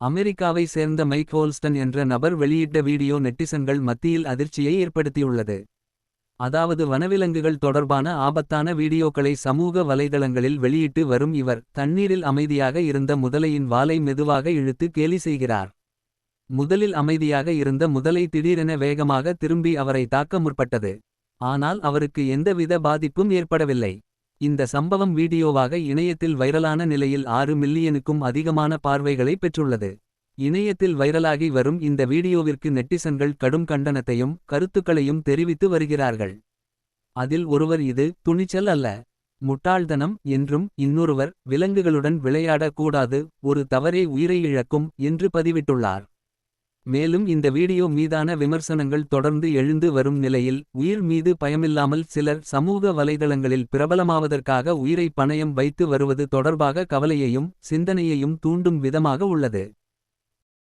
அமெரிக்காவை சேர்ந்த மைக் ஹோல்ஸ்டன் என்ற நபர் வெளியிட்ட வீடியோ நெட்டிசன்கள் மத்தியில் அதிர்ச்சியை ஏற்படுத்தியுள்ளது. அதாவது வனவிலங்குகள் தொடர்பான ஆபத்தான வீடியோக்களை சமூக வலைதளங்களில் வெளியிட்டு வரும் இவர். தண்ணீரில் அமைதியாக இருந்த முதலையின் வாலை மெதுவாக இழுத்து கேலி செய்கிறார். முதலில் அமைதியாக இருந்த முதலை திடீரென வேகமாக திரும்பி அவரை தாக்க முற்பட்டது. ஆனால் அவருக்கு எந்தவித பாதிப்பும் ஏற்படவில்லை. இந்த சம்பவம் வீடியோவாக இணையத்தில் வைரலான நிலையில் ஆறு மில்லியனுக்கும் அதிகமான பார்வைகளை பெற்றுள்ளது. இணையத்தில் வைரலாகி வரும் இந்த வீடியோவிற்கு நெட்டிசன்கள் கடும் கண்டனத்தையும். கருத்துக்களையும் தெரிவித்து வருகிறார்கள். அதில் ஒருவர் இது துணிச்சல் அல்ல. முட்டாள்தனம் என்றும் இன்னொருவர் விலங்குகளுடன் விளையாடக்கூடாது ஒரு தவறே உயிரை இழக்கும் என்று பதிவிட்டுள்ளார். மேலும் இந்த வீடியோ மீதான விமர்சனங்கள் தொடர்ந்து எழுந்து வரும் நிலையில். உயிர் மீது பயமில்லாமல் சிலர் சமூக வலைதளங்களில் பிரபலமாவதற்காக உயிரை பணயம் வைத்து வருவது தொடர்பாக கவலையையும். சிந்தனையையும் தூண்டும் விதமாக உள்ளது.